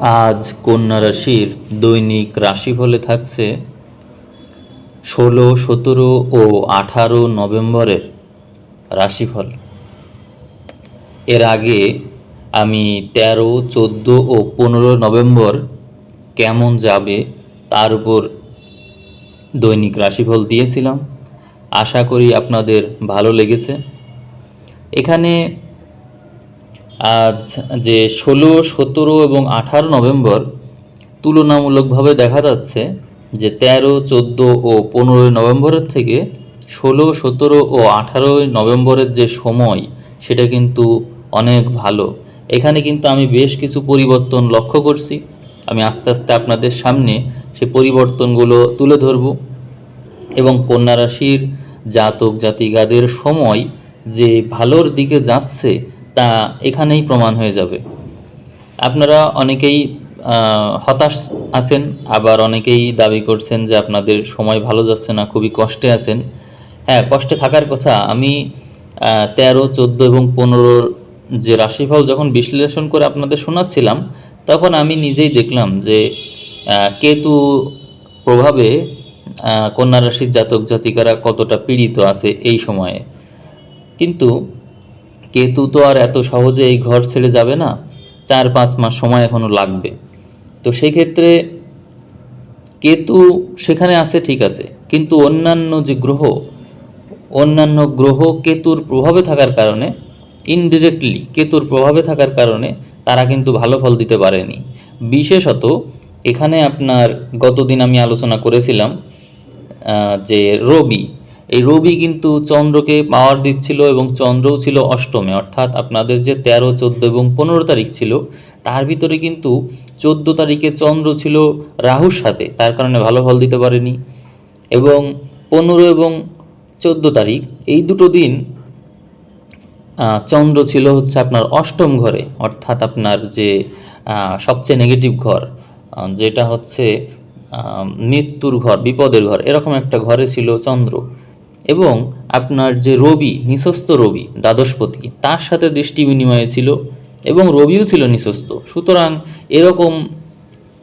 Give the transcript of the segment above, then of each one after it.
আজ কন্যা রাশির দৈনিক রাশিফলে থাকছে ষোলো, সতেরো ও আঠারো নভেম্বরের রাশিফল। এর আগে আমি তেরো, চোদ্দ ও পনেরো নভেম্বর কেমন যাবে তার উপর দৈনিক রাশিফল দিয়েছিলাম। আশা করি আপনাদের ভালো লেগেছে। এখানে আজ যে ষোলো, সতেরো এবং আঠারো নভেম্বর তুলনামূলকভাবে দেখা যাচ্ছে যে তেরো, চোদ্দ ও পনেরোই নভেম্বরের থেকে ষোলো, সতেরো ও আঠারোই নভেম্বরের যে সময়, সেটা কিন্তু অনেক ভালো। এখানে কিন্তু আমি বেশ কিছু পরিবর্তন লক্ষ্য করছি। আমি আস্তে আস্তে আপনাদের সামনে সে পরিবর্তনগুলো তুলে ধরবো। এবং কন্যা রাশির জাতক জাতিকাদের সময় যে ভালোর দিকে যাচ্ছে তা এখানেই প্রমাণ হয়ে যাবে। আপনারা অনেকেই হতাশ আছেন, আবার অনেকেই দাবি করছেন যে আপনাদের সময় ভালো যাচ্ছে না, খুবই কষ্টে আছেন। হ্যাঁ কষ্টে থাকার কথা, আমি তেরো, চোদ্দ এবং পনেরোর যে রাশিফল যখন বিশ্লেষণ করে আপনাদের শোনাচ্ছিলাম, তখন আমি নিজেই দেখলাম যে কেতু প্রভাবে কন্যা রাশির জাতক জাতিকারা কতটা পীড়িত আছে এই সময়ে। কিন্তু কেতু তো আর এত সহজে এই ঘর ছেড়ে যাবে না। চার পাঁচ মাস সময় এখনও লাগবে। তো সেই ক্ষেত্রে কেতু সেখানে আছে ঠিক আছে, কিন্তু অন্যান্য যে গ্রহ, অন্যান্য গ্রহ কেতুর প্রভাবে থাকার কারণে ইনডিরেক্টলি কেতুর প্রভাবে থাকার কারণে তারা কিন্তু ভালো ফল দিতে পারেনি। বিশেষত এখানে আপনার গতদিন আমি আলোচনা করেছিলাম যে রবি এই রবি কিন্তু চন্দ্রকে পাওয়ার দিচ্ছিল এবং চন্দ্রও ছিল অষ্টমে, অর্থাৎ আপনাদের যে তেরো, চোদ্দ এবং পনেরো তারিখ ছিল, তার ভিতরে কিন্তু চোদ্দ তারিখে চন্দ্র ছিল রাহুর সাথে, তার কারণে ভালো ফল দিতে পারেনি। এবং পনেরো এবং চোদ্দ তারিখ, এই দুটো দিন চন্দ্র ছিল হচ্ছে আপনার অষ্টম ঘরে, অর্থাৎ আপনার যে সবচেয়ে নেগেটিভ ঘর যেটা হচ্ছে মৃত্যুর ঘর, বিপদের ঘর, এরকম একটা ঘরে ছিল চন্দ্র। এবং আপনার যে রবি নিঃস্বস্ত রবি, দ্বাদশপতি, তার সাথে দৃষ্টি বিনিময়ে ছিল এবং রবিও ছিল নিঃস্বস্ত সুতরাং এরকম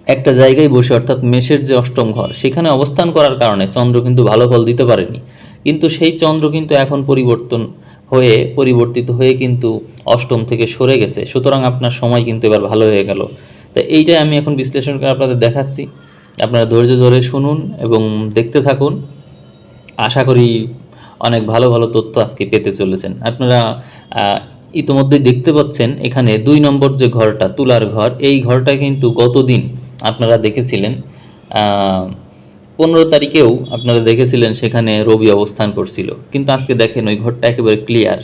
একটা জায়গায় বসে, অর্থাৎ মেষের যে অষ্টম ঘর, সেখানে অবস্থান করার কারণে চন্দ্র কিন্তু ভালো ফল দিতে পারেনি। কিন্তু সেই চন্দ্র কিন্তু এখন পরিবর্তন হয়ে, পরিবর্তিত হয়ে কিন্তু অষ্টম থেকে সরে গেছে। সুতরাং আপনার সময় কিন্তু এবার ভালো হয়ে গেল। তো এইটাই আমি এখন বিশ্লেষণ করে আপনাদের দেখাচ্ছি। আপনারা ধৈর্য ধরে শুনুন এবং দেখতে থাকুন। আশা করি অনেক ভালো ভালো তথ্য আজকে পেতে চলেছেন। আপনারা আহ, ইতোমধ্যেই দেখতে পাচ্ছেন এখানে দুই নম্বর যে ঘরটা তুলার ঘর এই ঘরটা কিন্তু গতদিন আপনারা দেখেছিলেন পনেরো তারিখেও আপনারা দেখেছিলেন সেখানে রবি অবস্থান করছিল। কিন্তু আজকে দেখেন ওই ঘরটা একেবারে ক্লিয়ার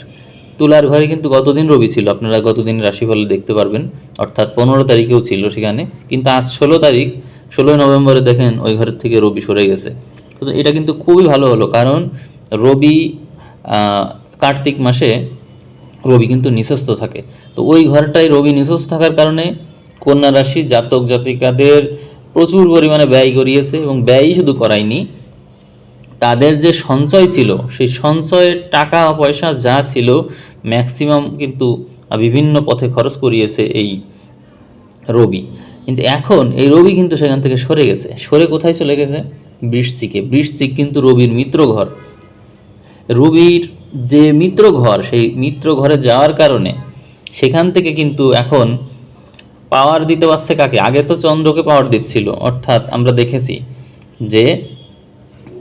তুলার ঘরে কিন্তু গতদিন রবি ছিল আপনারা গতদিন রাশিফল দেখতে পারবেন অর্থাৎ পনেরো তারিখেও ছিল সেখানে। কিন্তু আজ ষোলো তারিখ ষোলোই নভেম্বরে দেখেন ওই ঘরের থেকে রবি সরে গেছে। এটা কিন্তু খুবই ভালো হলো, কারণ রবি কার্তিক মাসে রবি কিন্তু নিঃস্বস্ত থাকে। তো ওই ঘরটায় রবি নিঃস্বস্ত থাকার কারণে কন্যা রাশি জাতক জাতিকাদের প্রচুর পরিমাণে ব্যয় করিয়েছে এবং ব্যয়ই শুধু করায়নি। তাদের যে সঞ্চয় ছিল, সেই সঞ্চয়ের টাকা, পয়সা যা ছিল ম্যাক্সিমাম কিন্তু বিভিন্ন পথে খরচ করিয়েছে এই রবি। কিন্তু এখন এই রবি কিন্তু সেখান থেকে সরে গেছে। সরে কোথায় চলে গেছে? বৃশ্চিকে। বৃশ্চিক কিন্তু রবির মিত্র ঘর রবির যে মিত্র ঘর সেই মিত্র ঘরে যাওয়ার কারণে সেখান থেকে কিন্তু এখন পাওয়ার দিতে পারছে কাকে? আগে তো চন্দ্রকে পাওয়ার দিচ্ছিল। অর্থাৎ আমরা দেখেছি যে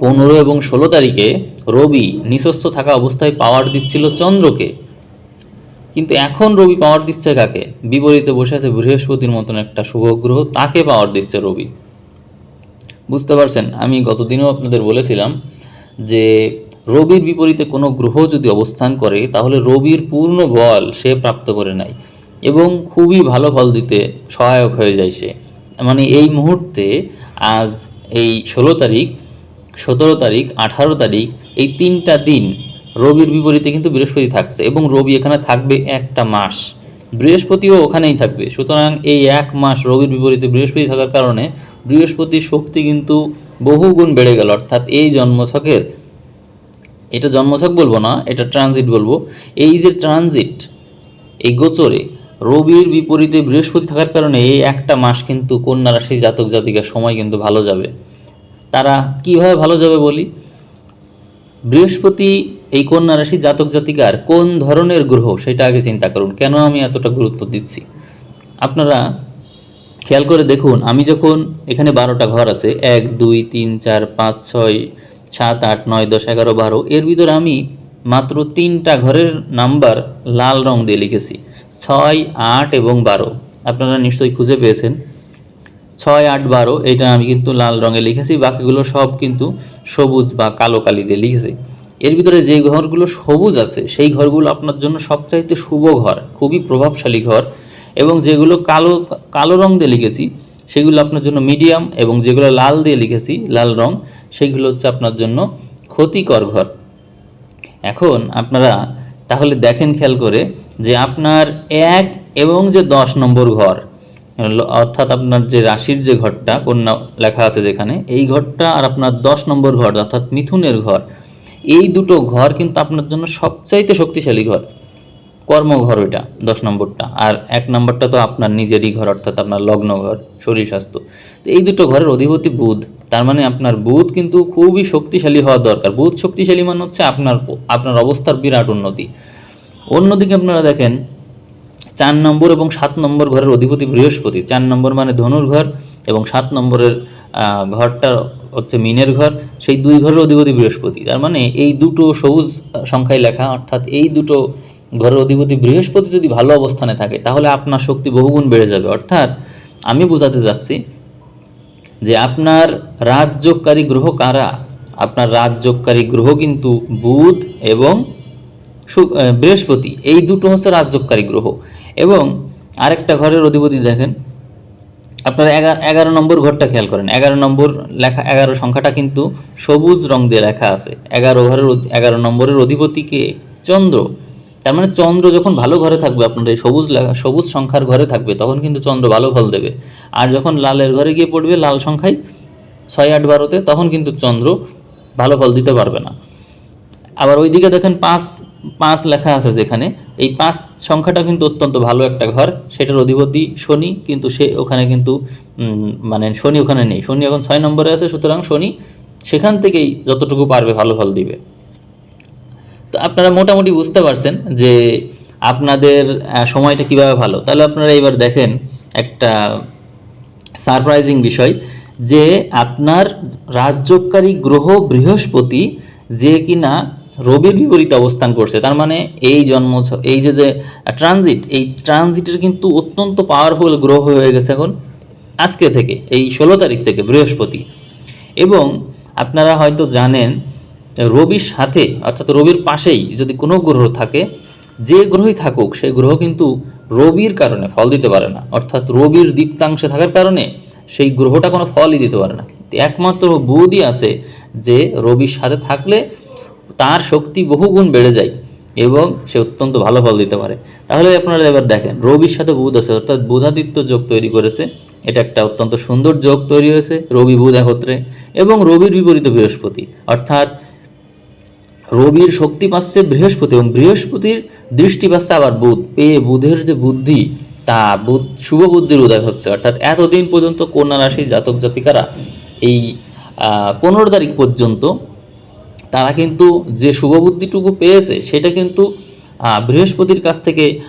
পনেরো এবং ষোলো তারিখে রবি নিঃস্বস্ত থাকা অবস্থায় পাওয়ার দিচ্ছিল চন্দ্রকে। কিন্তু এখন রবি পাওয়ার দিচ্ছে কাকে? বিপরীতে বসে আছে বৃহস্পতির মতন একটা শুভ গ্রহ তাকে পাওয়ার দিচ্ছে রবি। বুঝতে পারছেন? আমি গতদিনও আপনাদের বলেছিলাম যে রবির বিপরীতে কোনো গ্রহ যদি অবস্থান করে, তাহলে রবির পূর্ণ বল সে প্রাপ্ত করে নেয় এবং খুবই ভালো ফল দিতে সহায়ক হয়ে যায় সে। মানে এই মুহূর্তে আজ এই ষোলো তারিখ, সতেরো তারিখ, আঠারো তারিখ, এই তিনটা দিন রবির বিপরীতে কিন্তু বৃহস্পতি থাকছে এবং রবি এখানে থাকবে একটা মাস। বৃহস্পতিও ওখানেই থাকবে। সুতরাং এই এক মাস রবির বিপরীতে বৃহস্পতি থাকার কারণে বৃহস্পতির শক্তি কিন্তু বহুগুণ বেড়ে গেল। অর্থাৎ এই জন্মছকের, এটা জন্মছক বলব না, এটা ট্রানজিট বলব। এই যে ট্রানজিট এই গোচরে রবির বিপরীতে বৃহস্পতি থাকার কারণে এই একটা মাস কিন্তু কন্যা রাশি জাতক জাতিকার সময় কিন্তু ভালো যাবে। তারা কীভাবে ভালো যাবে বলি? বৃহস্পতি এই কন্যা রাশি জাতক জাতিকার কোন ধরনের গ্রহ, সেটা আগে চিন্তা করুন। কেন আমি এতটা গুরুত্ব দিচ্ছি? আপনারা খেয়াল করে দেখুন, আমি যখন এখানে বারোটা ঘর আছে, এক, দুই, তিন, চার, পাঁচ, ছয়, সাত, আট, নয়, দশ, এগারো, বারো, এর ভিতরে আমি মাত্র তিনটা ঘরের নাম্বার লাল রং দিয়ে লিখেছি। ছয়, আট এবং বারো। আপনারা নিশ্চয়ই খুঁজে পেয়েছেন। ছয় আট বারো, এটা আমি কিন্তু লাল রঙে লিখেছি, বাকিগুলো সব কিন্তু সবুজ বা কালো কালি দিয়ে লিখেছি। এর ভিতরে যে ঘরগুলো সবুজ আছে, সেই ঘরগুলো আপনার জন্য সবচাইতে শুভ ঘর, খুবই প্রভাবশালী ঘর, এবং যেগুলো কালো কালো রং দিয়ে লিখেছি, সেগুলো আপনার জন্য মিডিয়াম, এবং যেগুলো লাল দিয়ে লিখেছি, লাল রং, সেগুলো হচ্ছে আপনার জন্য ক্ষতিকর ঘর। এখন আপনারা তাহলে দেখেন খেয়াল করে যে আপনার এক এবং যে দশ নম্বর ঘর অর্থাৎ আপনার যে রাশির যে ঘরটা, কন্যা লেখা আছে যেখানে, এই ঘরটা আর আপনার দশ নম্বর ঘর, অর্থাৎ মিথুনের ঘর, এই দুটো ঘর কিন্তু আপনার জন্য সবচাইতে শক্তিশালী ঘর। কর্মঘর ওইটা, দশ নম্বরটা। আর এক নম্বরটা তো আপনার নিজেরই ঘর, অর্থাৎ আপনার লগ্ন ঘর, শরীর স্বাস্থ্য। তো এই দুটো ঘরের অধিপতি বুধ, তার মানে আপনার বুধ কিন্তু খুবই শক্তিশালী হওয়া দরকার। বুধ শক্তিশালী মানে হচ্ছে আপনার আপনার অবস্থার বিরাট উন্নতি। অন্যদিকে আপনারা দেখেন চার নম্বর এবং সাত নম্বর ঘরের অধিপতি বৃহস্পতি। চার নম্বর মানে ধনুর ঘর এবং সাত নম্বরের ঘরটা হচ্ছে মিনের ঘর। সেই দুই ঘরের অধিপতি বৃহস্পতি। তার মানে এই দুটো সবুজ সংখ্যায় লেখা, অর্থাৎ এই দুটো ঘরের অধিপতি বৃহস্পতি যদি ভালো অবস্থানে থাকে, তাহলে আপনার শক্তি বহুগুণ বেড়ে যাবে। অর্থাৎ আমি বোঝাতে যাচ্ছি যে আপনার রাজযোগকারী গ্রহ কারা? আপনার রাজযোগকারী গ্রহ কিন্তু বুধ এবং বৃহস্পতি। এই দুটো হচ্ছে রাজযোগকারী গ্রহ। এবং আরেকটা ঘরের অধিপতি দেখেন। আপনারা এগারো এগারো নম্বর ঘরটা খেয়াল করেন। এগারো নম্বর লেখা, এগারো সংখ্যাটা কিন্তু সবুজ রং দিয়ে লেখা আছে। এগারো ঘরের এগারো নম্বরের অধিপতি কে? চন্দ্র। তার মানে চন্দ্র যখন ভালো ঘরে থাকবে, আপনার এই সবুজ লেখা, সবুজ সংখ্যার ঘরে থাকবে, তখন কিন্তু চন্দ্র ভালো ফল দেবে। আর যখন লালের ঘরে গিয়ে পড়বে, লাল সংখ্যায় ছয়, আট, বারোতে, তখন কিন্তু চন্দ্র ভালো ফল দিতে পারবে না। আবার ওইদিকে দেখেন পাঁচ পাঁচ লেখা আছে যেখানে। এই পাঁচ সংখ্যাটা কিন্তু অত্যন্ত ভালো একটা ঘর। সেটার অধিপতি শনি, কিন্তু সে ওখানে কিন্তু মানে শনি ওখানে নেই। শনি এখন ছয় নম্বরে আছে, সুতরাং শনি সেখান থেকেই যতটুকু পারবে ভালো ফল দিবে। তো আপনারা মোটামুটি বুঝতে পারছেন যে আপনাদের সময়টা কীভাবে ভালো। তাহলে আপনারা এবার দেখেন একটা সারপ্রাইজিং বিষয় যে আপনার রাজ্যকারী গ্রহ বৃহস্পতি যে কিনা রবির বিপরীত অবস্থান করছে। তার মানে এই জন্ম এই যে যে ট্রানজিট এই ট্রানজিটের কিন্তু অত্যন্ত পাওয়ারফুল গ্রহ হয়ে গেছে এখন আজকে থেকে, এই ষোলো তারিখ থেকে, বৃহস্পতি। এবং আপনারা হয়তো জানেন, রবির সাথে, অর্থাৎ রবির পাশেই যদি কোনো গ্রহ থাকে, যে গ্রহই থাকুক সেই গ্রহ কিন্তু রবির কারণে ফল দিতে পারে না। অর্থাৎ রবির দীপ্তাংশে থাকার কারণে সেই গ্রহটা কোনো ফলই দিতে পারে না। একমাত্র বুধই আছে যে, রবির সাথে থাকলে তার শক্তি বহুগুণ বেড়ে যায় এবং সে অত্যন্ত ভালো ফল দিতে পারে। তাহলে আপনারা এবার দেখেন, রবির সাথে বুধ আছে, অর্থাৎ বুধাদিত্য যোগ তৈরি করেছে। এটা একটা অত্যন্ত সুন্দর যোগ তৈরি হয়েছে, রবি বুধ একত্রে এবং রবির বিপরীত বৃহস্পতি। অর্থাৎ রবির শক্তি পাচ্ছে বৃহস্পতি এবং বৃহস্পতির দৃষ্টি পাচ্ছে আবার বুধ। পেয়ে বুধের যে বুদ্ধি, তা বুধ, শুভ বুদ্ধির উদয় হচ্ছে। অর্থাৎ এতদিন পর্যন্ত কন্যা রাশির জাতক জাতিকারা এই পনেরো তারিখ পর্যন্ত তারা কিন্তু যে শুভ বুদ্ধিটুকু পেয়েছে, সেটা কিন্তু বৃহস্পতির কাছ থেকে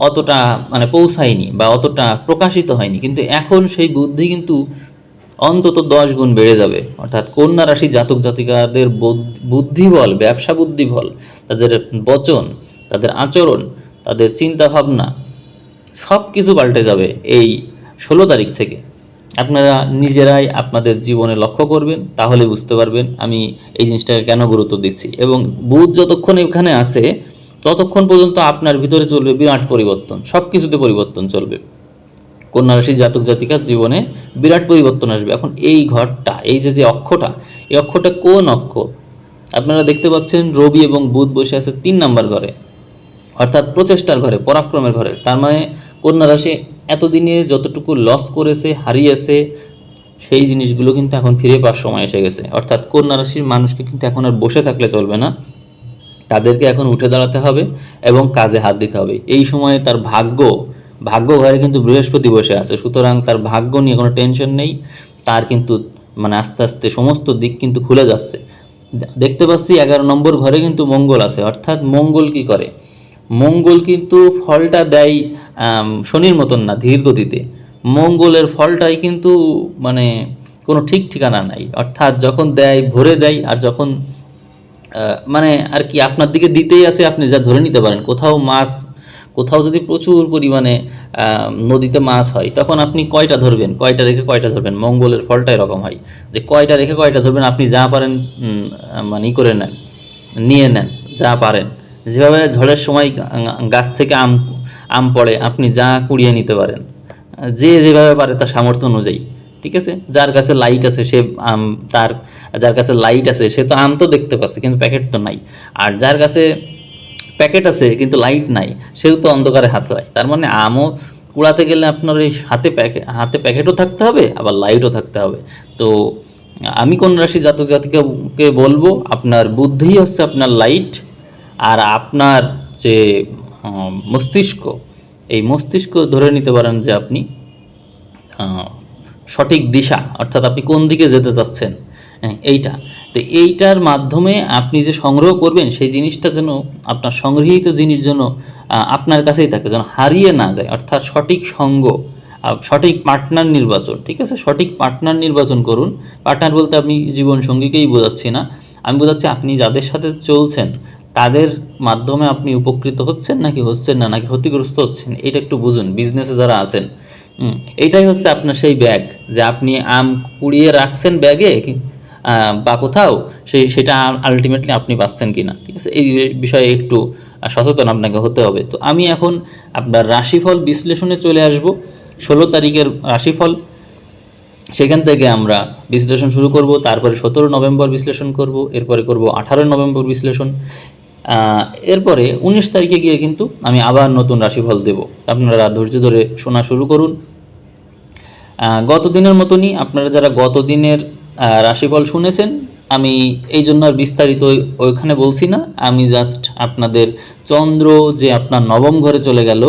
অতটা মানে পৌঁছায়নি বা অতটা প্রকাশিত হয়নি। কিন্তু এখন সেই বুদ্ধি কিন্তু অন্তত দশ গুণ বেড়ে যাবে। অর্থাৎ কন্যা রাশি জাতক জাতিকাদের বুদ- বুদ্ধি বল ব্যবসা বুদ্ধি বল তাদের বচন, তাদের আচরণ, তাদের চিন্তা ভাবনা সব কিছু পাল্টে যাবে এই ষোলো তারিখ থেকে। আপনারা নিজেরাই আপনাদের জীবনে লক্ষ্য করবেন, তাহলে বুঝতে পারবেন আমি এই জিনিসটাকে কেন গুরুত্ব দিচ্ছি। এবং বুধ যতক্ষণ এখানে আছে, ততক্ষণ পর্যন্ত আপনার ভিতরে চলবে বিরাট পরিবর্তন সব কিছুতে পরিবর্তন চলবে। কন্যা রাশি জাতক জাতিকার জীবনে বিরাট পরিবর্তন আসবে। এখন এই ঘরটা, এই যে যে অক্ষটা, এই অক্ষটা কোন অক্ষ? আপনারা দেখতে পাচ্ছেন রবি এবং বুধ বসে আছে তিন নাম্বার ঘরে, অর্থাৎ প্রচেষ্টার ঘরে, পরাক্রমের ঘরে। তার মানে কন্যা রাশি এতদিনে যতটুকু লস করেছে, হারিয়েছে, সেই জিনিসগুলো কিন্তু এখন ফিরে পাওয়ার সময় এসে গেছে। অর্থাৎ কন্যা রাশির মানুষকে কিন্তু এখন আর বসে থাকলে চলবে না। তাদেরকে এখন উঠে দাঁড়াতে হবে এবং কাজে হাত দিতে হবে। এই সময়ে তার ভাগ্য ভাগ্য ঘরে কিন্তু বৃহস্পতি বসে আছে। সুতরাং তার ভাগ্য নিয়ে কোনো টেনশন নেই। তার কিন্তু মানে আস্তে আস্তে সমস্ত দিক কিন্তু খুলে যাচ্ছে। দেখতে পাচ্ছি এগারো নম্বর ঘরে কিন্তু মঙ্গল আছে। অর্থাৎ মঙ্গল কি করে? মঙ্গল কিন্তু ফলটা দেয় শনির মতন না, ধীর গতিতে। মঙ্গলের ফলটাই কিন্তু মানে কোনো ঠিক ঠিকানা নাই। অর্থাৎ যখন দেয়, ভরে দেয়, আর যখন মানে আর কি আপনার দিকে দিতেই আছে আপনি যা ধরে নিতে পারেন। কোথাও মাছ, কোথাও যদি প্রচুর পরিমাণে নদীতে মাছ হয়, তখন আপনি কয়টা ধরবেন? কয়টা রেখে কয়টা ধরবেন? মঙ্গলের ফলটা এরকম হয়। যে কয়টা রেখে কয়টা ধরবেন, আপনি যা পারেন মানে ই করে নেন, নিয়ে নেন, যা পারেন। যেভাবে ঝড়ের সময় গাছ থেকে আম আম পড়ে, আপনি যা কুড়িয়ে নিতে পারেন, যে যেভাবে পারে তার সামর্থ্য অনুযায়ী, ঠিক আছে? যার কাছে লাইট আছে, সে আম, তার, যার কাছে লাইট আছে, সে তো আম তো দেখতে পাচ্ছে, কিন্তু প্যাকেট তো নাই। আর যার কাছে প্যাকেট আছে, কিন্তু লাইট নাই, সেও তো অন্ধকারে হাত হয় তার মানে আমও কুড়াতে গেলে আপনার এই হাতে প্যাকেট হাতে প্যাকেটও থাকতে হবে, আবার লাইটও থাকতে হবে। তো আমি কোন রাশি জাতক জাতিকাকে বলব? আপনার বুদ্ধি হচ্ছে আপনার লাইট আর আপনার যে মস্তিষ্ক এই মস্তিষ্ক ধরে নিতে পারেন যে আপনি সঠিক দিশা অর্থাৎ আপনি কোন দিকে যেতে চাচ্ছেন হ্যাঁ, এইটা। তো এইটার মাধ্যমে আপনি যে সংগ্রহ করবেন সেই জিনিসটা যেন আপনার সংগৃহীত জিনিস যেন আপনার কাছেই থাকে যেন হারিয়ে না যায় অর্থাৎ সঠিক সঙ্গ সঠিক পার্টনার নির্বাচন ঠিক আছে? সঠিক পার্টনার নির্বাচন করুন। পার্টনার বলতে আপনি জীবন সঙ্গীকেই বোঝাচ্ছি না। আমি বোঝাচ্ছি আপনি যাদের সাথে চলছেন তাদের মাধ্যমে আপনি উপকৃত হচ্ছেন নাকি হচ্ছেন না নাকি ক্ষতিগ্রস্ত হচ্ছেন? এটা একটু বুঝুন বিজনেসে যারা আছেন। হুম, এইটাই হচ্ছে আপনার সেই ব্যাগ যে আপনি আম কুড়িয়ে রাখছেন ব্যাগে বা কোথাও সেই সেটা আলটিমেটলি আপনি পাচ্ছেন কি না ঠিক আছে? এই বিষয়ে একটু সচেতন আপনাকে হতে হবে। তো আমি এখন আপনার রাশিফল বিশ্লেষণে চলে আসব। ষোলো তারিখের রাশিফল। সেখান থেকে আমরা বিশ্লেষণ শুরু করব তারপরে সতেরো নভেম্বর বিশ্লেষণ করব এরপরে করব আঠারো নভেম্বর বিশ্লেষণ। এরপরে উনিশ তারিখে গিয়ে কিন্তু আমি আবার নতুন রাশিফল দেব। আপনারা ধৈর্য ধরে শোনা শুরু করুন। গত দিনের মতনই আপনারা যারা গত দিনের রাশিফল শুনেছেন, আমি এই জন্য আর বিস্তারিত ওইখানে বলছি না। আমি জাস্ট আপনাদের চন্দ্র যে আপনার নবম ঘরে চলে গেল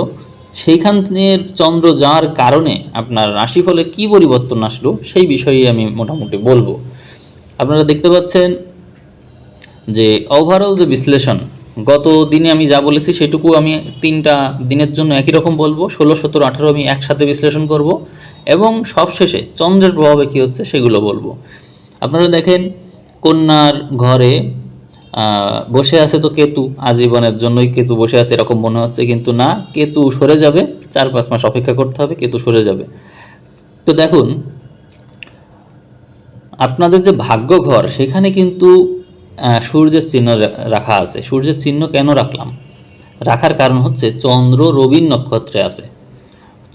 সেইখানের চন্দ্র যাওয়ার কারণে আপনার রাশিফলে কি পরিবর্তন আসলো, সেই বিষয়ে আমি মোটামুটি বলব। আপনারা দেখতে পাচ্ছেন যে ওভারঅল যে বিশ্লেষণ, গত দিনে আমি যা বলেছি সেটুকু আমি তিনটা দিনের জন্য একই রকম বলব, ষোলো, সতেরো, আঠারো আমি একসাথে বিশ্লেষণ করব এবং সবশেষে চন্দ্রের প্রভাবে কী হচ্ছে সেগুলো বলব। আপনারা দেখেন, কন্যার ঘরে বসে আছে তো কেতু, আজীবনের জন্যই কেতু বসে আছে এরকম মনে হচ্ছে, কিন্তু না, কেতু সরে যাবে, চার, পাঁচ মাস অপেক্ষা করতে হবে, কেতু সরে যাবে। তো দেখুন, আপনাদের যে ভাগ্য ঘর সেখানে কিন্তু সূর্যের চিহ্ন রাখা আছে। সূর্যের চিহ্ন কেন রাখলাম? রাখার কারণ হচ্ছে চন্দ্র রবির নক্ষত্রে আছে।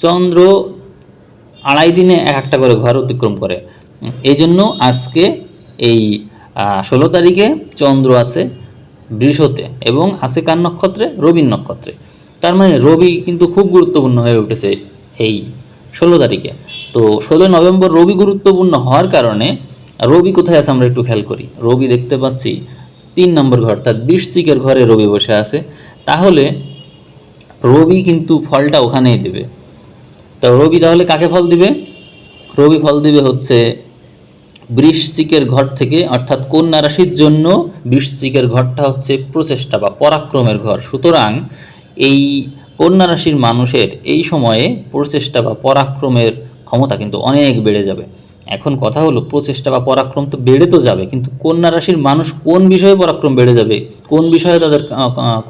চন্দ্র আড়াই দিনে এক একটা করে ঘর অতিক্রম করে। এই জন্য আজকে এই ষোলো তারিখে চন্দ্র আছে বৃষতে এবং আছে কার নক্ষত্রে রবির নক্ষত্রে। তার মানে রবি কিন্তু খুব গুরুত্বপূর্ণ হয়ে উঠেছে এই ষোলো তারিখে। তো ষোলো নভেম্বর রবি গুরুত্বপূর্ণ হওয়ার কারণে রবি কোথায় আছে আমরা একটু খেয়াল করি। রবি দেখতে পাচ্ছি তিন নম্বর ঘর অর্থাৎ বৃশ্চিকের ঘরে রবি বসে আছে। তাহলে রবি কিন্তু ফলটা ওখানেই দেবে। তো রবি তাহলে কাকে ফল দিবে? রবি ফল দিবে হচ্ছে বৃশ্চিকের ঘর থেকে, অর্থাৎ কন্যা রাশির জন্য বৃশ্চিকের ঘরটা হচ্ছে প্রচেষ্টা বা পরাক্রমের ঘর। সুতরাং এই কন্যা রাশির মানুষের এই সময়ে প্রচেষ্টা বা পরাক্রমের ক্ষমতা কিন্তু অনেক বেড়ে যাবে। এখন কথা হলো, প্রচেষ্টা বা পরাক্রম তো বেড়ে তো যাবে, কিন্তু কন্যা রাশির মানুষ কোন বিষয়ে পরাক্রম বেড়ে যাবে? কোন বিষয়ে তাদের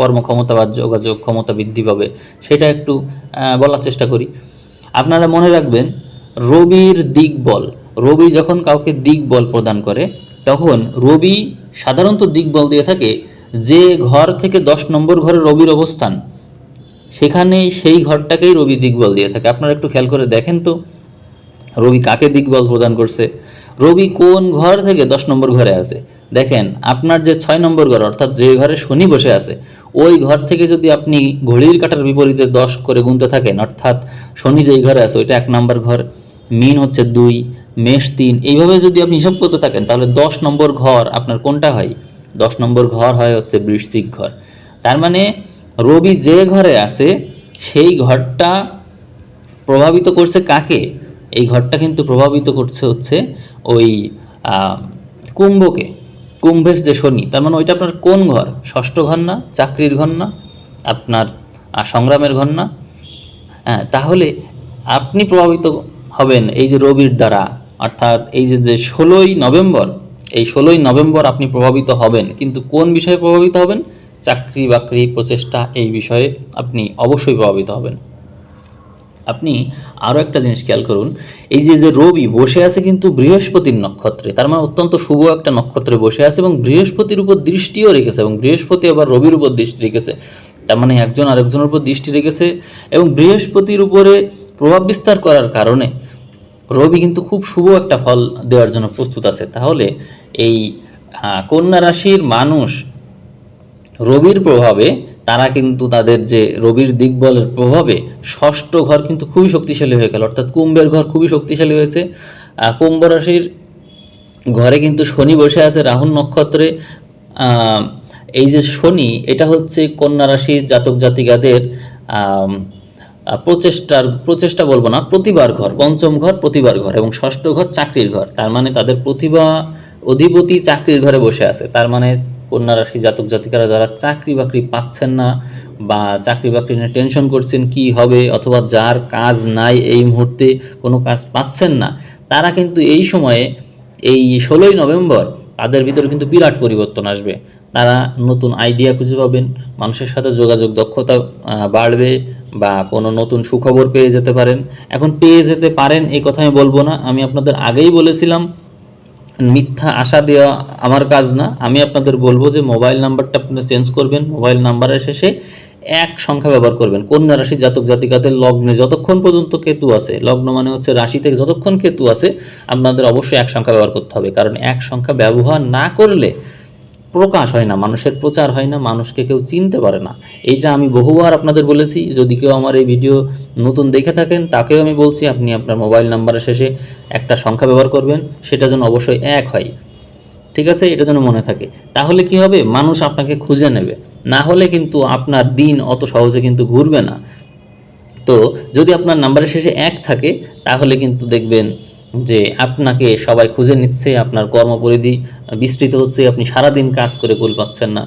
কর্মক্ষমতা বা যোগাযোগ ক্ষমতা বৃদ্ধি পাবে? সেটা একটু বলার চেষ্টা করি। আপনারা মনে রাখবেন, রবির দিকবল, রবি যখন কাউকে দিকবল প্রদান করে, তখন রবি সাধারণত দিকবল দিয়ে থাকে, যে ঘর থেকে দশ নম্বর ঘরে রবির অবস্থান, সেখানে সেই ঘরটাকেই রবি দিকবল দিয়ে থাকে। আপনারা একটু খেয়াল করে দেখেন তো। রবি কাকে দিকবল প্রদান করছে? রবি কোন ঘর থেকে দশ নম্বর ঘরে আছে? দেখেন, আপনার যে ছয় নম্বর ঘর, অর্থাৎ যে ঘরে শনি বসে আছে, ওই ঘর থেকে যদি আপনি ঘড়ির কাটার বিপরীতে দশ করে গুনতে থাকেন, অর্থাৎ শনি যেই ঘরে আছে, ওইটা এক নম্বর ঘর, মিন হচ্ছে দুই, মেষ তিন, এইভাবে যদি আপনি হিসাব করতে থাকেন, তাহলে দশ নম্বর ঘর আপনার কোনটা হয়? দশ নম্বর ঘর হয় হচ্ছে বৃশ্চিক ঘর। তার মানে রবি যে ঘরে আছে, সেই ঘরটা প্রভাবিত করছে কাকে? এই ঘরটা কিন্তু প্রভাবিত করছে হচ্ছে ওই কুম্ভকে কুম্ভের যে শনি, তার মানে ওইটা আপনার কোন ঘর? ষষ্ঠ ঘর না? চাকরির ঘর না? আপনার সংগ্রামের ঘর না? হ্যাঁ তাহলে আপনি প্রভাবিত হবেন এই যে রবির দ্বারা, অর্থাৎ এই যে যে ষোলোই নভেম্বর, এই ষোলোই নভেম্বর আপনি প্রভাবিত হবেন, কিন্তু কোন বিষয়ে প্রভাবিত হবেন? চাকরি বাকরি প্রচেষ্টা, এই বিষয়ে আপনি অবশ্যই প্রভাবিত হবেন। আপনি আরও একটা জিনিস খেয়াল করুন, এই যে যে রবি বসে আছে কিন্তু বৃহস্পতির নক্ষত্রে, তার মানে অত্যন্ত শুভ একটা নক্ষত্রে বসে আছে এবং বৃহস্পতির উপর দৃষ্টিও রেখেছে এবং বৃহস্পতি আবার রবির উপর দৃষ্টি রেখেছে। তার মানে একজন আরেকজনের উপর দৃষ্টি রেখেছে এবং বৃহস্পতির উপরে প্রভাব বিস্তার করার কারণে রবি কিন্তু খুব শুভ একটা ফল দেওয়ার জন্য প্রস্তুত আছে। তাহলে এই কন্যা রাশির মানুষ রবির প্রভাবে তারা কিন্তু তাদের যে রবির দিকবলের প্রভাবে ষষ্ঠ ঘর কিন্তু খুবই শক্তিশালী হয়ে গেল। অর্থাৎ কুম্ভের ঘর খুবই শক্তিশালী হয়েছে। কুম্ভ রাশির ঘরে কিন্তু শনি বসে আছে রাহুল নক্ষত্রে। এই যে শনি, এটা হচ্ছে কন্যা রাশির জাতক জাতিকাদের প্রচেষ্টার, প্রচেষ্টা বলব না, প্রতিবার ঘর, পঞ্চম ঘর, প্রতিবার ঘর এবং ষষ্ঠ ঘর চাকরির ঘর। তার মানে তাদের প্রতিভা অধিপতি চাকরির ঘরে বসে আছে। তার মানে কন্যা রাশি জাতক জাতিকারা যারা চাকরি বাকরি পাচ্ছেন না বা চাকরি বাকরি নিয়ে টেনশন করছেন কি হবে অথবা যার কাজ নাই এই মুহূর্তে কোনো কাজ পাচ্ছেন না, তারা কিন্তু এই সময়ে এই ষোলোই নভেম্বর তাদের ভিতরে কিন্তু বিরাট পরিবর্তন আসবে। তারা নতুন আইডিয়া খুঁজে পাবেন, মানুষের সাথে যোগাযোগ দক্ষতা বাড়বে বা কোনো নতুন সুখবর পেয়ে যেতে পারেন। এখন পেয়ে যেতে পারেন এই কথা আমি বলব না। আমি আপনাদের আগেই বলেছিলাম মিথ্যা আশা দেওয়া আমার কাজ না। আমি আপনাদের বলব যে মোবাইল নাম্বারটা আপনি চেঞ্জ করবেন, মোবাইল নাম্বারের শেষে এক সংখ্যা ব্যবহার করবেন। কন্যা রাশি জাতক জাতিকাদের লগ্নে যতক্ষণ পর্যন্ত কেতু আছে, লগ্ন মানে হচ্ছে রাশি থেকে যতক্ষণ কেতু আছে, আপনাদের অবশ্যই এক সংখ্যা ব্যবহার করতে হবে। কারণ এক সংখ্যা ব্যবহার না করলে প্রকাশ হয় না, মানুষের প্রচার হয় না, মানুষকে কেউ চিনতে পারে না। এইটা আমি বহুবার আপনাদের বলেছি, যদি কেউ আমার এই ভিডিও নতুন দেখে থাকেন, তাকেও আমি বলছি, আপনি আপনার মোবাইল নাম্বারের শেষে একটা সংখ্যা ব্যবহার করবেন, সেটা যেন অবশ্যই এক হয়। ঠিক আছে? এটা যেন মনে থাকে। তাহলে কি হবে? মানুষ আপনাকে খুঁজে নেবে। না হলে কিন্তু আপনার দিন অত সহজে কিন্তু ঘুরবে না। তো যদি আপনার নাম্বারের শেষে এক থাকে, তাহলে কিন্তু দেখবেন যে আপনাকে সবাই খুঁজে নিচ্ছে, আপনার কর্মপরিধি বিস্তৃত হচ্ছে, আপনি সারাদিন কাজ করে কুল পাচ্ছেন না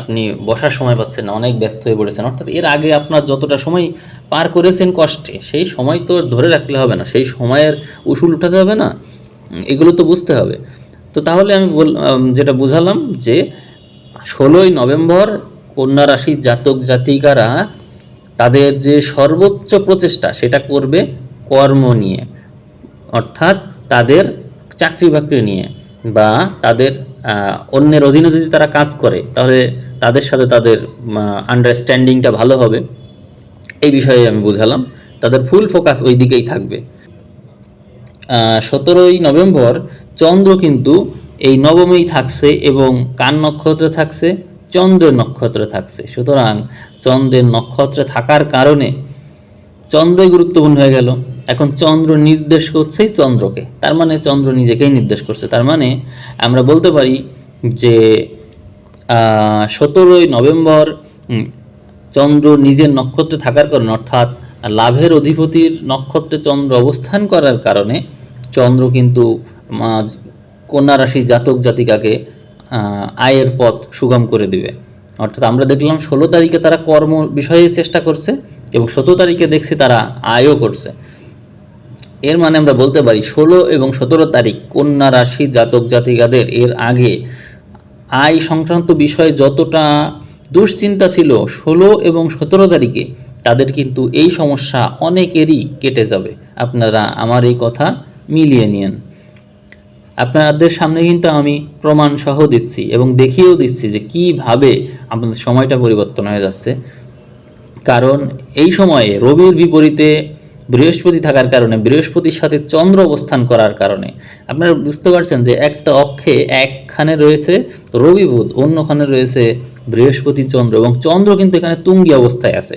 আপনি বসার সময় পাচ্ছেন না, অনেক ব্যস্ত হয়ে পড়েছেন। অর্থাৎ এর আগে আপনার যতটা সময় পার করেছেন কষ্টে, সেই সময় তো ধরে রাখলে হবে না, সেই সময়ের উসুল উঠাতে হবে না এগুলো তো বুঝতে হবে। তো তাহলে আমি বল যেটা বুঝালাম যে ষোলোই নভেম্বর কন্যা রাশির জাতক জাতিকারা তাদের যে সর্বোচ্চ প্রচেষ্টা, সেটা করবে কর্ম নিয়ে। অর্থাৎ তাদের চাকরি বাকরি নিয়ে বা তাদের অন্যের অধীনে যদি তারা কাজ করে, তাহলে তাদের সাথে তাদের আন্ডারস্ট্যান্ডিংটা ভালো হবে। এই বিষয়ে আমি বুঝালাম। তাদের ফুল ফোকাস ওই দিকেই থাকবে। সতেরোই নভেম্বর চন্দ্র কিন্তু এই নবমেই থাকছে এবং কান নক্ষত্রে থাকছে? চন্দ্রের নক্ষত্রে থাকছে। সুতরাং চন্দ্রের নক্ষত্রে থাকার কারণে চন্দ্রই গুরুত্বপূর্ণ হয়ে গেল। এখন চন্দ্র নির্দেশ করছেই চন্দ্রকে। তার মানে চন্দ্র নিজেকেই নির্দেশ করছে। তার মানে আমরা বলতে পারি যে সতেরোই নভেম্বর চন্দ্র নিজের নক্ষত্রে থাকার কারণে, অর্থাৎ লাভের অধিপতির নক্ষত্রে চন্দ্র অবস্থান করার কারণে, চন্দ্র কিন্তু কন্যা রাশি জাতক জাতিকাকে আয়ের পথ সুগম করে দিবে। অর্থাৎ আমরা দেখলাম ষোলো তারিখে তারা কর্ম বিষয়ে চেষ্টা করছে এবং সতেরো তারিখে দেখছি তারা আয়ও করছে। এর মানে আমরা বলতে পারি, ষোলো এবং সতেরো তারিখ কন্যা রাশি জাতক জাতিকাদের এর আগে আয় সংক্রান্ত বিষয়ে যতটা দুশ্চিন্তা ছিল, ষোলো এবং সতেরো তারিখে তাদের কিন্তু এই সমস্যা অনেকেরই কেটে যাবে। আপনারা আমার এই কথা মিলিয়ে নিন। আপনাদের সামনে কিন্তু আমি প্রমাণ সহ দিচ্ছি এবং দেখিয়েও দিচ্ছি যে কীভাবে আপনাদের সময়টা পরিবর্তন হয়ে যাচ্ছে। কারণ এই সময়ে রবির বিপরীতে বৃহস্পতি থাকার কারণে, বৃহস্পতির সাথে চন্দ্র অবস্থান করার কারণে, আপনারা বুঝতে পারছেন যে একটা অক্ষে একখানে রয়েছে রবি বুধ, অন্যখানে রয়েছে বৃহস্পতি চন্দ্র এবং চন্দ্র কিন্তু এখানে তুঙ্গি অবস্থায় আছে।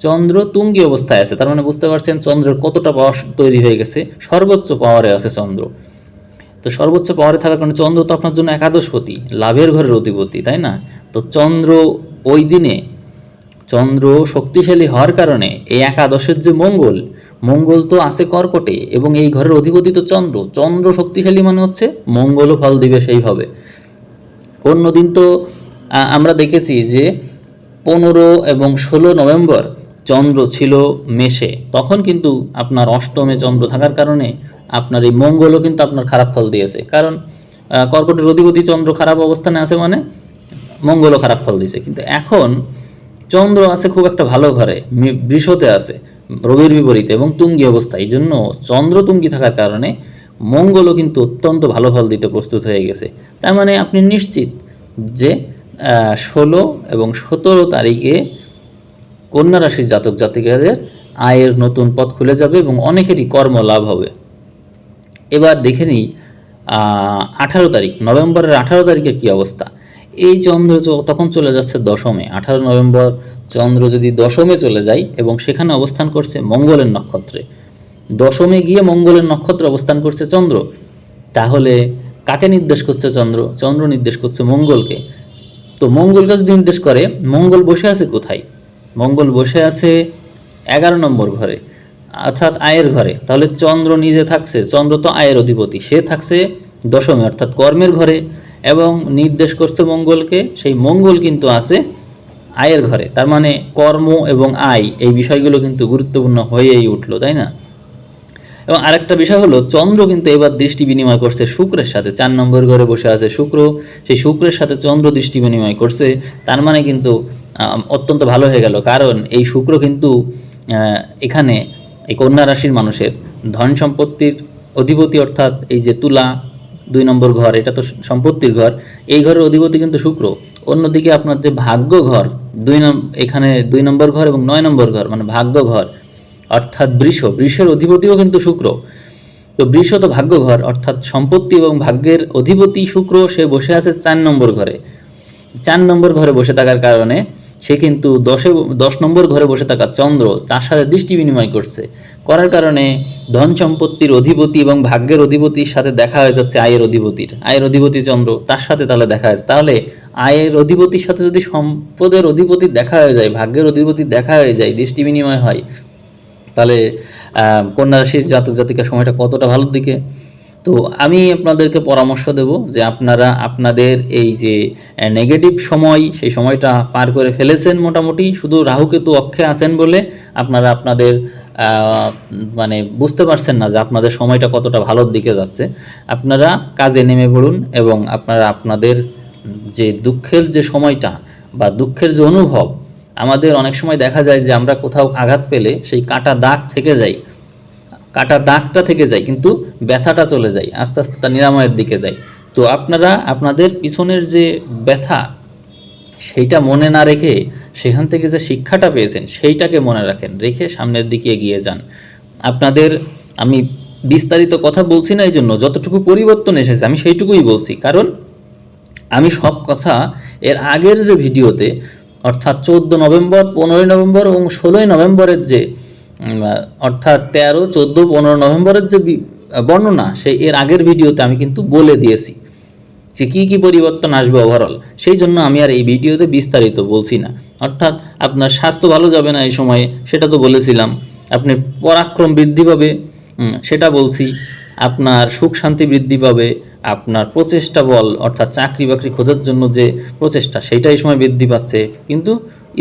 চন্দ্র তুঙ্গি অবস্থায় আছে, তার মানে বুঝতে পারছেন চন্দ্রের কতটা পাওয়ার তৈরি হয়ে গেছে, সর্বোচ্চ পাওয়ারে আছে চন্দ্র। তো সর্বোচ্চ পাওয়ারে থাকার কারণে চন্দ্র তো আপনার জন্য একাদশপতি, লাভের ঘরের অধিপতি, তাই না? তো চন্দ্র ওই দিনে, চন্দ্র শক্তিশালী হওয়ার কারণে এই একাদশের যে মঙ্গল মঙ্গল তো আছে কর্কটে এবং এই ঘরের অধিপতি তো চন্দ্র। চন্দ্র শক্তিশালী মানে হচ্ছে মঙ্গলও ফল দিবে সেইভাবে। অন্যদিন তো আমরা দেখেছি যে পনেরো এবং ষোলো নভেম্বর চন্দ্র ছিল মেষে। তখন কিন্তু আপনার অষ্টমে চন্দ্র থাকার কারণে আপনার এই মঙ্গলও কিন্তু আপনার খারাপ ফল দিয়েছে। কারণ কর্কটের অধিপতি চন্দ্র খারাপ অবস্থানে আছে মানে মঙ্গলও খারাপ ফল দিয়েছে। কিন্তু এখন চন্দ্র আছে খুব একটা ভালো ঘরে বৃষতে আছে, রবির বিপরীতে এবং তুঙ্গি অবস্থা। এই জন্য চন্দ্র তুঙ্গি থাকার কারণে মঙ্গলও কিন্তু অত্যন্ত ভালো ফল দিতে প্রস্তুত হয়ে গেছে। তার মানে আপনি নিশ্চিত যে ষোলো এবং সতেরো তারিখে কন্যা রাশির জাতক জাতিকাদের আয়ের নতুন পথ খুলে যাবে এবং অনেকেরই কর্ম লাভ হবে। এবার দেখে নিই আঠারো তারিখ, নভেম্বরের আঠারো তারিখের কী অবস্থা? এই চন্দ্র তখন চলে যাচ্ছে দশমে, আঠারো নভেম্বর চন্দ্র যদি দশমে চলে যায় এবং সেখানে অবস্থান করছে মঙ্গলের নক্ষত্রে, দশমে গিয়ে মঙ্গলের নক্ষত্রে অবস্থান করছে চন্দ্র, তাহলে কাকে নির্দেশ করছে চন্দ্র? চন্দ্র নির্দেশ করছে মঙ্গলকে। তো মঙ্গলকে যদি নির্দেশ করে, মঙ্গল বসে আছে কোথায়? মঙ্গল বসে আছে এগারো নম্বর ঘরে। অর্থাৎ আয়ের ঘরে। তাহলে চন্দ্র নিজে থাকছে, চন্দ্র তো আয়ের অধিপতি, সে থাকছে দশমে, অর্থাৎ কর্মের ঘরে। এবং নির্দেশ করছে মঙ্গলকে, সেই মঙ্গল কিন্তু আছে আয়ের ঘরে। তার মানে কর্ম এবং আয়, এই বিষয়গুলো কিন্তু গুরুত্বপূর্ণ হয়েই উঠল, তাই না? এবং আরেকটা বিষয় হলো, চন্দ্র কিন্তু এবার দৃষ্টি বিনিময় করছে শুক্রের সাথে। চার নম্বর ঘরে বসে আছে শুক্র। সেই শুক্রের সাথে চন্দ্র দৃষ্টি বিনিময় করছে। তার মানে কিন্তু অত্যন্ত ভালো হয়ে গেল। কারণ এই শুক্র কিন্তু এখানে এই কন্যা রাশির মানুষের ধন সম্পত্তির অধিপতি অর্থাৎ এই যে তুলা, দুই নম্বর ঘর, এটা তো সম্পত্তির ঘর, এই ঘরের অধিপতি কিন্তু শুক্র। অন্যদিকে আপনার যে ভাগ্য ঘর, দুই এখানে দুই নম্বর ঘর এবং নয় নম্বর ঘর মানে ভাগ্য ঘর, অর্থাৎ বৃষ, বৃষের অধিপতিও কিন্তু শুক্র। তো বৃষ তো ভাগ্য ঘর, অর্থাৎ সম্পত্তি এবং ভাগ্যের অধিপতি শুক্র, সে বসে আছে চার নম্বর ঘরে। চার নম্বর ঘরে বসে থাকার কারণে সে কিন্তু দশে দশ নম্বর ঘরে বসে থাকা চন্দ্র তার সাথে দৃষ্টি বিনিময় করছে। করার কারণে ধন সম্পত্তির অধিপতি এবং ভাগ্যের অধিপতির সাথে দেখা হয়ে যাচ্ছে আয়ের অধিপতির। আয়ের অধিপতি চন্দ্র, তার সাথে তাহলে দেখা যাচ্ছে তাহলে আয়ের অধিপতির সাথে যদি সম্পদের অধিপতি দেখা হয়ে যায়, ভাগ্যের অধিপতি দেখা হয়ে যায়, দৃষ্টি বিনিময় হয়, তাহলে কন্যা রাশির জাতক জাতিকা সময়টা কতটা ভালোর দিকে? তো আমি আপনাদেরকে পরামর্শ দেব যে আপনারা আপনাদের এই যে নেগেটিভ সময়, সেই সময়টা পার করে ফেলেছেন মোটামুটি, শুধু রাহুকেতু অক্ষে আছেন বলে আপনারা আপনাদের মানে বুঝতে পারছেন না যে আপনাদের সময়টা কতটা ভালোর দিকে যাচ্ছে। আপনারা কাজে নেমে পড়ুন এবং আপনারা আপনাদের যে দুঃখের যে সময়টা বা দুঃখের যে অনুভব, আমাদের অনেক সময় দেখা যায় যে আমরা কোথাও আঘাত পেলে সেই কাটা দাগ থেকে যায় কাটা দাগটা থেকে যায়, কিন্তু ব্যথাটা চলে যায়, আস্তে আস্তে তা নিরাময়ের দিকে যায়। তো আপনারা, আপনাদের পিছনের যে ব্যথা, সেইটা মনে না রেখে সেখান থেকে যে শিক্ষাটা পেয়েছেন, সেইটাকে মনে রাখেন, রেখে সামনের দিকে এগিয়ে যান। আপনাদের, আমি বিস্তারিত কথা বলছি না এই জন্য যতটুকু পরিবর্তন এসেছে, আমি সেইটুকুই বলছি। কারণ, আমি সব কথা এর আগের যে ভিডিওতে, অর্থাৎ চোদ্দ নভেম্বর, পনেরোই নভেম্বর এবং ষোলোই নভেম্বরের যে অর্থাৎ তেরো, চোদ্দ, পনেরো নভেম্বরের যে বর্ণনা, সেই এর আগের ভিডিওতে আমি কিন্তু বলে দিয়েছি যে কী কী পরিবর্তন আসবে ওভারঅল সেই জন্য আমি আর এই ভিডিওতে বিস্তারিত বলছি না। অর্থাৎ আপনার স্বাস্থ্য ভালো যাবে না এই সময়ে, সেটা তো বলেছিলাম। আপনি পরাক্রম বৃদ্ধি পাবে সেটা বলছি। আপনার সুখ শান্তি বৃদ্ধি পাবে, আপনার প্রচেষ্টা বল, অর্থাৎ চাকরি বাকরি খোঁজার জন্য যে প্রচেষ্টা সেটা এই সময় বৃদ্ধি পাচ্ছে। কিন্তু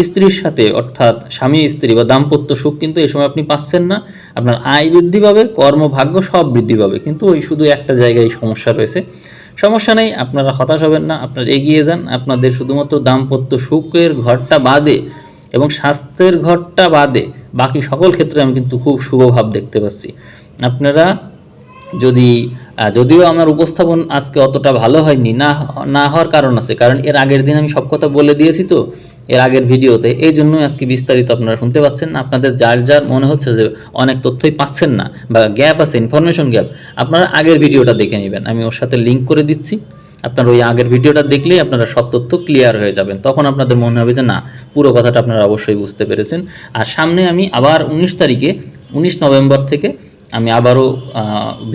স্ত্রীর সাথে, অর্থাৎ স্বামী, স্ত্রী বা দাম্পত্য সুখ কিন্তু এই সময় আপনি পাচ্ছেন না। আপনার আয় বৃদ্ধি পাবে, কর্মভাগ্য সব বৃদ্ধি পাবে। কিন্তু ওই শুধু একটা জায়গায় সমস্যা রয়েছে। সমস্যা নেই, আপনারা হতাশ হবেন না, আপনারা এগিয়ে যান। আপনাদের শুধুমাত্র দাম্পত্য সুখের ঘরটা বাদে এবং স্বাস্থ্যের ঘরটা বাদে বাকি সকল ক্ষেত্রে আমি কিন্তু খুব শুভ ভাব দেখতে পাচ্ছি। আপনারা যদি যদিও আমার উপস্থাপন আজকে অতটা ভালো হয়নি, না না হওয়ার কারণ আছে, কারণ এর আগের দিন আমি সব কথা বলে দিয়েছি তো। এর আগের ভিডিওতে, এই জন্যই আজকে বিস্তারিত আপনারা শুনতে পাচ্ছেন। না আপনাদের যার যার মনে হচ্ছে যে অনেক তথ্যই পাচ্ছেন না বা গ্যাপ আছে ইনফরমেশন গ্যাপ আপনারা আগের ভিডিওটা দেখে নেবেন। আমি ওর সাথে লিঙ্ক করে দিচ্ছি। আপনার ওই আগের ভিডিওটা দেখলেই আপনারা সব তথ্য ক্লিয়ার হয়ে যাবেন। তখন আপনাদের মনে হবে যে, না, পুরো কথাটা আপনারা অবশ্যই বুঝতে পেরেছেন। আর সামনে আমি আবার উনিশ তারিখে, উনিশ নভেম্বর থেকে আমি আবারও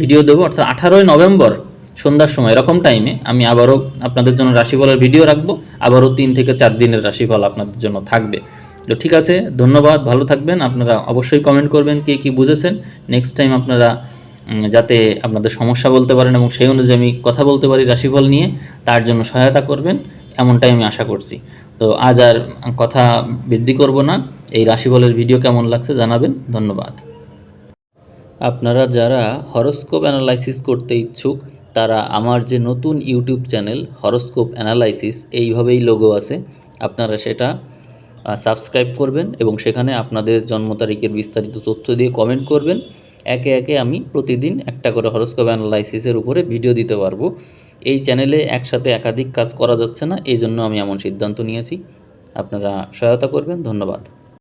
ভিডিও দেবো। অর্থাৎ আঠারোই নভেম্বর সন্ধ্যার সময়, এরকম টাইমে আমি আবারও আপনাদের জন্য রাশিফলের ভিডিও রাখব। আবারও তিন থেকে চার দিনের রাশিফল আপনাদের জন্য থাকবে। তো ঠিক আছে, ধন্যবাদ, ভালো থাকবেন। আপনারা অবশ্যই কমেন্ট করবেন কে কী বুঝেছেন। নেক্সট টাইম আপনারা যাতে আপনাদের সমস্যা বলতে পারেন এবং সেই অনুযায়ী আমি কথা বলতে পারি রাশিফল নিয়ে, তার জন্য সহায়তা করবেন। এমনটাই আমি আশা করছি। তো আজ আর কথা বৃদ্ধি করব না। এই রাশিফলের ভিডিও কেমন লাগছে জানাবেন। ধন্যবাদ। আপনারা যারা হরস্কোপ অ্যানালাইসিস করতে ইচ্ছুক তারা আমার যে নতুন ইউটিউব চ্যানেল হরোস্কোপ অ্যানালাইসিস এইভাবেই লোগো আছে, আপনারা সেটা সাবস্ক্রাইব করবেন এবং সেখানে আপনাদের জন্ম তারিখের বিস্তারিত তথ্য দিয়ে কমেন্ট করবেন। একে একে আমি প্রতিদিন একটা করে হরোস্কোপ অ্যানালাইসিসের উপরে ভিডিও দিতে পারব। এই চ্যানেলে একসাথে একাধিক কাজ করা যাচ্ছে না এই জন্য আমি এমন সিদ্ধান্ত নিয়েছি। আপনারা সহায়তা করবেন, ধন্যবাদ।